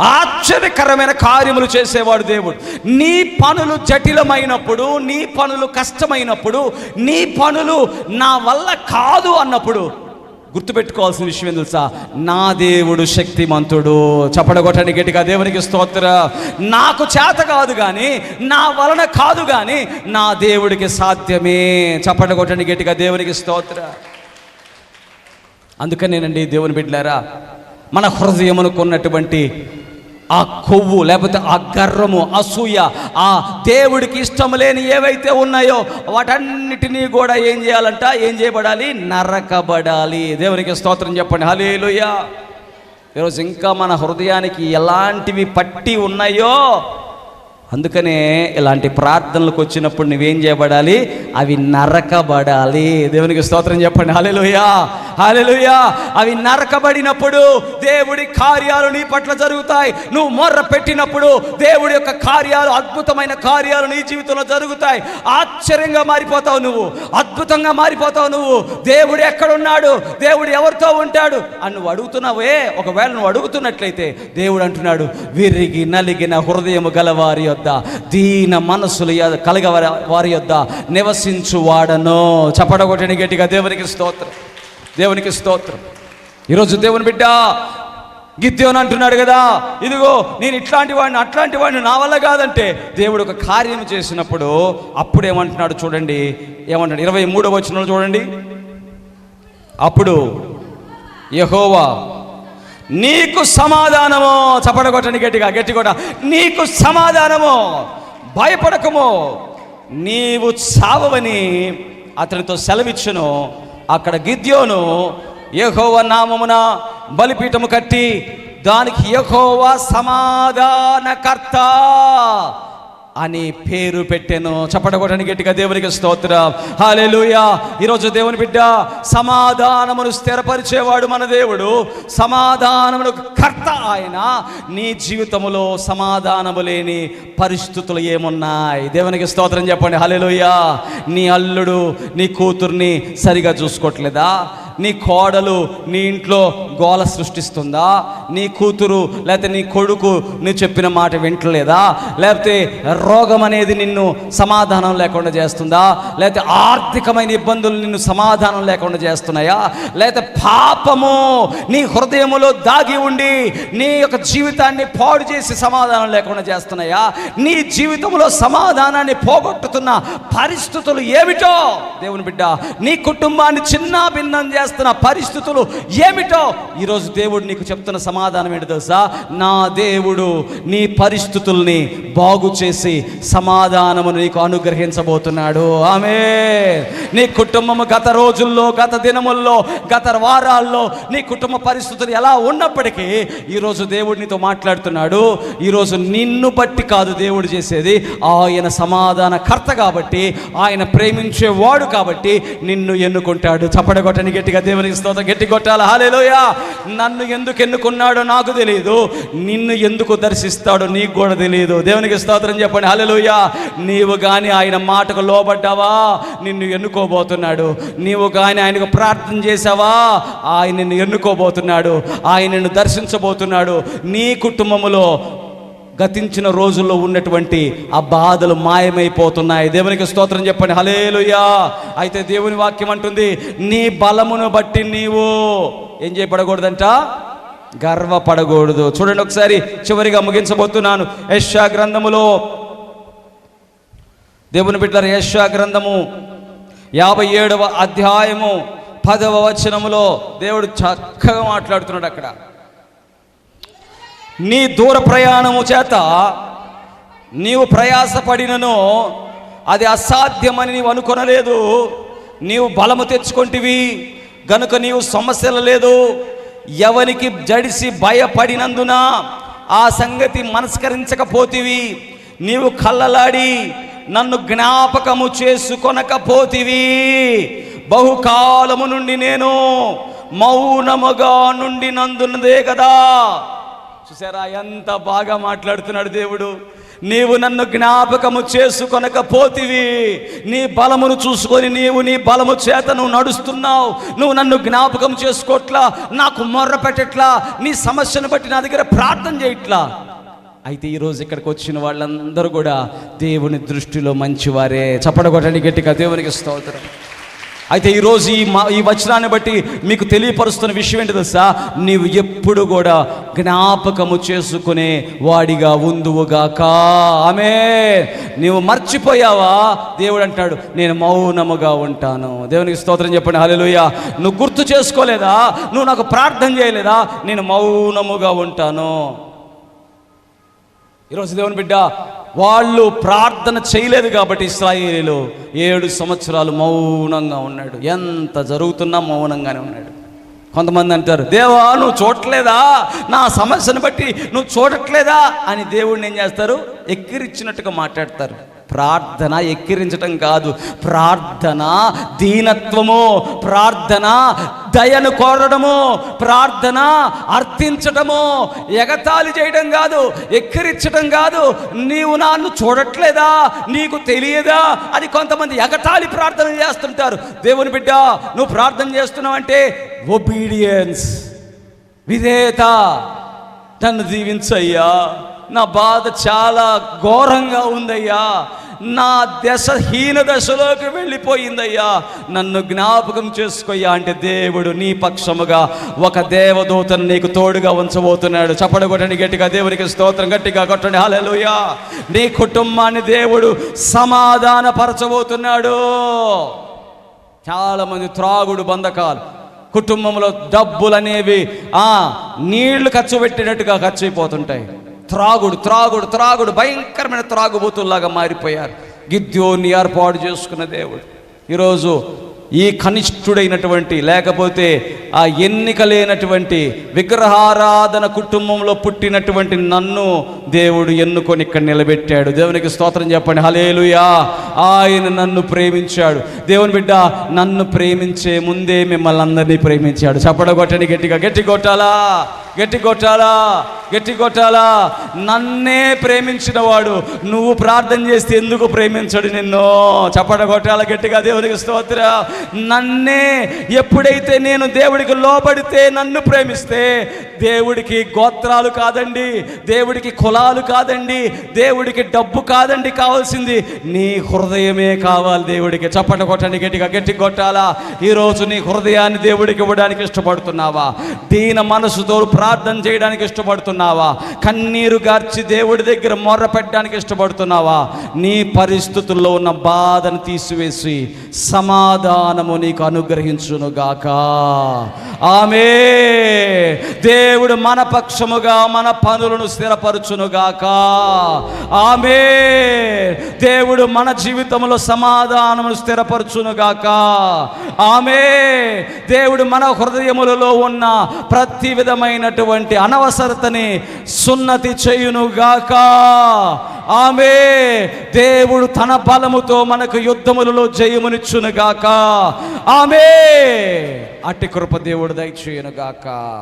ఆశ్చర్యకరమైన కార్యములు చేసేవాడు దేవుడు. నీ పనులు జటిలమైనప్పుడు నీ పనులు కష్టమైనప్పుడు నీ పనులు నా వల్ల కాదు అన్నప్పుడు గుర్తుపెట్టుకోవాల్సిన విషయం తెలుసా? నా దేవుడు శక్తిమంతుడు. చపడగొట్టని గట్టిగా దేవునికి స్తోత్ర. నాకు చేత కాదు కానీ నా వలన కాదు కానీ నా దేవుడికి సాధ్యమే. చపడగొట్టని గట్టిగా దేవునికి స్తోత్ర. అందుకనేనండి దేవుని బిడ్డలారా మన హృదయమునకున్నటువంటి ఆ కొవ్వు లేకపోతే ఆ గర్వము అసూయ ఆ దేవుడికి ఇష్టం లేని ఏవైతే ఉన్నాయో వాటన్నిటినీ కూడా ఏం చేయాలంట? ఏం చేయబడాలి? నరకబడాలి. దేవునికి స్తోత్రం చెప్పండి. హలేలుయ ఈరోజు ఇంకా మన హృదయానికి ఎలాంటివి పట్టి ఉన్నాయో అందుకనే ఇలాంటి ప్రార్థనలకు వచ్చినప్పుడు నువ్వేం చేయబడాలి? అవి నరకబడాలి. దేవునికి స్తోత్రం చెప్పండి. హలేలుయా హాలెలుయా అవి నరకబడినప్పుడు దేవుడి కార్యాలు నీ పట్ల జరుగుతాయి. నువ్వు మొర్ర పెట్టినప్పుడు దేవుడి యొక్క కార్యాలు అద్భుతమైన కార్యాలు నీ జీవితంలో జరుగుతాయి. ఆశ్చర్యంగా మారిపోతావు నువ్వు. అద్భుతంగా మారిపోతావు నువ్వు. దేవుడు ఎక్కడున్నాడు? దేవుడు ఎవరితో ఉంటాడు? అని నువ్వు అడుగుతున్నావే. ఒకవేళ నువ్వు అడుగుతున్నట్లయితే దేవుడు అంటున్నాడు విరిగి నలిగిన హృదయము గలవారి యొద్ద దీన మనసులు కలగ వారి యొద్ద నివసించు వాడను. చపడగొట్టని గట్టిగా. దేవునికి స్తోత్రం. దేవునికి స్తోత్రం. ఈరోజు దేవుని బిడ్డ గిద్యోని అంటున్నాడు కదా ఇదిగో నేను ఇట్లాంటి వాడిని అట్లాంటి వాడిని నా వల్ల కాదంటే దేవుడు ఒక కార్యం చేసినప్పుడు అప్పుడు ఏమంటున్నాడు చూడండి ఏమంటాడు ఇరవై మూడో వచ్చిన చూడండి. అప్పుడు యహోవా నీకు సమాధానము చపడగొట్టని గట్టిగా గట్టి కొట్ట. నీకు సమాధానము భయపడకము నీవు చావవని అతనితో సెలవిచ్చును. అక్కడ గిద్యోను యహోవ నామమున బలిపీఠము కట్టి దానికి యహోవ సమాధానకర్త. అని పేరు పెట్టాను. చప్పడగొట్టని గట్టిగా దేవునికి స్తోత్రం. హాలేలుయా ఈరోజు దేవుని బిడ్డ సమాధానమును స్థిరపరిచేవాడు మన దేవుడు. సమాధానమును కర్త ఆయన. నీ జీవితంలో సమాధానము లేని పరిస్థితులు ఏమున్నాయి? దేవునికి స్తోత్రం చెప్పండి. హాలేలుయా నీ అల్లుడు నీ కూతుర్ని సరిగా చూసుకోవట్లేదా? నీ కోడలు నీ ఇంట్లో గోల సృష్టిస్తుందా? నీ కూతురు లేకపోతే నీ కొడుకు నువ్వు చెప్పిన మాట వింటలేదా? లేకపోతే రోగం అనేది నిన్ను సమాధానం లేకుండా చేస్తుందా? లేకపోతే ఆర్థికమైన ఇబ్బందులు నిన్ను సమాధానం లేకుండా చేస్తున్నాయా? లేకపోతే పాపము నీ హృదయములో దాగి ఉండి నీ యొక్క జీవితాన్ని పాడు చేసి సమాధానం లేకుండా చేస్తున్నాయా? నీ జీవితంలో సమాధానాన్ని పోగొట్టుతున్న పరిస్థితులు ఏమిటో? దేవుని బిడ్డ నీ కుటుంబాన్ని చిన్న భిన్నం చేస్తున్న పరిస్థితులు ఏమిటో ఈరోజు దేవుడు నీకు చెప్తున్న సమాధానం ఏంటి తెలుసా? నా దేవుడు నీ పరిస్థితుల్ని బాగు చేసి సమాధానమును నీకు అనుగ్రహించబోతున్నాడు. ఆమె నీ కుటుంబము గత రోజుల్లో గత దినముల్లో గత వారాల్లో నీ కుటుంబ పరిస్థితులు ఎలా ఉన్నప్పటికీ ఈరోజు దేవుడు నీతో మాట్లాడుతున్నాడు. ఈరోజు నిన్ను బట్టి కాదు దేవుడు చేసేది. ఆయన సమాధాన కర్త కాబట్టి ఆయన ప్రేమించేవాడు కాబట్టి నిన్ను ఎన్నుకుంటాడు. చప్పడగొట్టని గట్టిగా దేవునికి స్తోత గట్టి కొట్టాలి? హాలేలోయా నన్ను ఎందుకు ఎన్నుకున్నాడో నాకు తెలియదు నిన్ను ఎందుకు దర్శిస్తాడో నీకు కూడా తెలియదు దేవునికి స్తోత్రం చెప్పండి. హాలేలోయా నీవు కానీ ఆయన మాటకు లోబడ్డావా? నిన్ను ఎన్నుకోబోతున్నాడు. నీవు కానీ ఆయనకు ప్రార్థన చేసావా ఆయన నిన్ను ఎన్నుకోబోతున్నాడు. ఆయన నిన్ను దర్శించబోతున్నాడు. నీ కుటుంబములో గతించిన రోజుల్లో ఉన్నటువంటి ఆ బాధలు మాయమైపోతున్నాయి. దేవునికి స్తోత్రం చెప్పండి. హలేలుయా అయితే దేవుని వాక్యం అంటుంది నీ బలమును బట్టి నీవు ఏం చేయబడకూడదంట? గర్వపడకూడదు. చూడండి ఒకసారి చివరిగా ముగించబోతున్నాను. యశా గ్రంథములో దేవుని బిడ్డల యశా గ్రంథము యాభై ఏడవ అధ్యాయము పదవ వచనములో దేవుడు చక్కగా మాట్లాడుతున్నాడు అక్కడ. నీ దూర ప్రయాణము చేత నీవు ప్రయాసపడినను అది అసాధ్యమని నీవు అనుకొనలేదు. నీవు బలము తెచ్చుకొంటివి గనుక నీవు సమస్యలు లేదు. ఎవనికి జడిసి భయపడినందున ఆ సంగతి మనస్కరించకపోతివి. నీవు కళ్ళలాడి నన్ను జ్ఞాపకము చేసుకొనకపోతివి. బహుకాలము నుండి నేను మౌనముగా నుండి నందున్నదే కదా. చూసారా? ఎంత బాగా మాట్లాడుతున్నాడు దేవుడు. నీవు నన్ను జ్ఞాపకము చేసుకొనకపోతివి. నీ బలమును చూసుకొని నీవు నీ బలము చేత నువ్వు నడుస్తున్నావు. నువ్వు నన్ను జ్ఞాపకం చేసుకోట్లా. నాకు మొర్ర పెట్టట్లా. నీ సమస్యను బట్టి నా దగ్గర ప్రార్థన చేయట్లా. అయితే ఈరోజు ఇక్కడికి వచ్చిన వాళ్ళందరూ కూడా దేవుని దృష్టిలో మంచివారే. చప్పడగొట్టని గట్టిగా. దేవునికి స్తోత్రం. అయితే ఈరోజు ఈ మా ఈ వచనాన్ని బట్టి మీకు తెలియపరుస్తున్న విషయం ఏంటి తెలుసా? నీవు ఎప్పుడు కూడా జ్ఞాపకము చేసుకునే వాడిగా ఉందువుగాక. ఆమె నీవు మర్చిపోయావా? దేవుడు అంటాడు నేను మౌనముగా ఉంటాను. దేవునికి స్తోత్రం చెప్పండి. హల్లెలూయా. నువ్వు గుర్తు చేసుకోలేదా? నువ్వు నాకు ప్రార్థన చేయలేదా? నేను మౌనముగా ఉంటాను. ఈరోజు దేవుని బిడ్డ వాళ్ళు ప్రార్థన చేయలేదు కాబట్టి ఇస్రాయేలీలు ఏడు సంవత్సరాలు మౌనంగా ఉన్నాడు. ఎంత జరుగుతున్నా మౌనంగానే ఉన్నాడు. కొంతమంది అంటారు దేవా నువ్వు చూడట్లేదా? నా సమస్యను బట్టి నువ్వు చూడట్లేదా? అని దేవుడిని ఏం చేస్తారు? ఎక్కిరిచ్చినట్టుగా మాట్లాడతారు. ప్రార్థన ఎక్కిరించటం కాదు. ప్రార్థన దీనత్వము. ప్రార్థన దయను కోరడము ప్రార్థన అర్థించడము ఎగతాళి చేయడం కాదు ఎక్కిరించటం కాదు నీవు నన్ను చూడట్లేదా నీకు తెలియదా అని కొంతమంది ఎగతాళి ప్రార్థన చేస్తుంటారు. దేవుని బిడ్డ నువ్వు ప్రార్థన చేస్తున్నావంటే ఒబీడియన్స్ విధేయత నన్ను దీవించయ్యా. నా బాధ చాలా ఘోరంగా ఉందయ్యా. నా దశ హీన దశలోకి వెళ్ళిపోయిందయ్యా. నన్ను జ్ఞాపకం చేసుకోయ్యా అంటే దేవుడు నీ పక్షముగా ఒక దేవదూతను నీకు తోడుగా ఉంచబోతున్నాడు. చప్పడగొట్టండి గట్టిగా దేవునికి స్తోత్రం గట్టిగా కొట్టండి. హల్లెలూయా. నీ కుటుంబాన్ని దేవుడు సమాధానపరచబోతున్నాడు. చాలామంది త్రాగుడు బంధకాలు. కుటుంబంలో డబ్బులు అనేవి ఆ నీళ్ళు ఖర్చు పెట్టినట్టుగా ఖర్చు అయిపోతుంటాయి. త్రాగుడు త్రాగుడు త్రాగుడు భయంకరమైన త్రాగుబోతుల్లాగా మారిపోయారు. గిద్యోని ఏర్పాటు చేసుకున్న దేవుడు. ఈరోజు ఈ కనిష్ఠుడైనటువంటి లేకపోతే ఆ ఎన్నిక లేనటువంటి విగ్రహారాధన కుటుంబంలో పుట్టినటువంటి నన్ను దేవుడు ఎన్నుకొని ఇక్కడ నిలబెట్టాడు. దేవునికి స్తోత్రం చెప్పండి. హలేలుయా ఆయన నన్ను ప్రేమించాడు. దేవుని బిడ్డ నన్ను ప్రేమించే ముందే మిమ్మల్ని అందరినీ ప్రేమించాడు. చప్పడగొట్టండి గట్టిగా. గట్టి కొట్టాలా గట్టి కొట్టాలా గట్టి కొట్టాలా నన్నే ప్రేమించిన వాడు నువ్వు ప్రార్థన చేస్తే ఎందుకు ప్రేమించడు నిన్ను? చప్పట కొట్టాల గట్టిగా దేవునికి స్తోత్ర. నన్నే ఎప్పుడైతే నేను దేవుడికి లోబడితే నన్ను ప్రేమిస్తే దేవుడికి గోత్రాలు కాదండి దేవుడికి కులాలు కాదండి దేవుడికి డబ్బు కాదండి కావాల్సింది నీ హృదయమే కావాలి దేవుడికి. చప్పట కొట్టండి గట్టిగా గట్టి కొట్టాలా ఈరోజు నీ హృదయాన్ని దేవుడికి ఇవ్వడానికి ఇష్టపడుతున్నావా? దీన మనసుతో ప్రార్థన చేయడానికి ఇష్టపడుతున్నావు? కన్నీరు గార్చి దేవుడి దగ్గర మొర్ర పెట్టడానికి ఇష్టపడుతున్నావా? నీ పరిస్థితుల్లో ఉన్న బాధను తీసివేసి సమాధానము నీకు అనుగ్రహించునుగాక ఆమె దేవుడు మన పక్షముగా మన పనులను స్థిరపరచునుగాక ఆమె దేవుడు మన జీవితంలో సమాధానమును స్థిరపరచునుగాక ఆమె దేవుడు మన హృదయములలో ఉన్న ప్రతి విధమైనటువంటి అనవసరతని సున్నతి చేయునుగాక. ఆమె దేవుడు తన బలముతో మనకు యుద్ధములలో జయమునిచ్చునుగాక. ఆమె అట్టి కృప దేవుడు దయచేయునుగాక.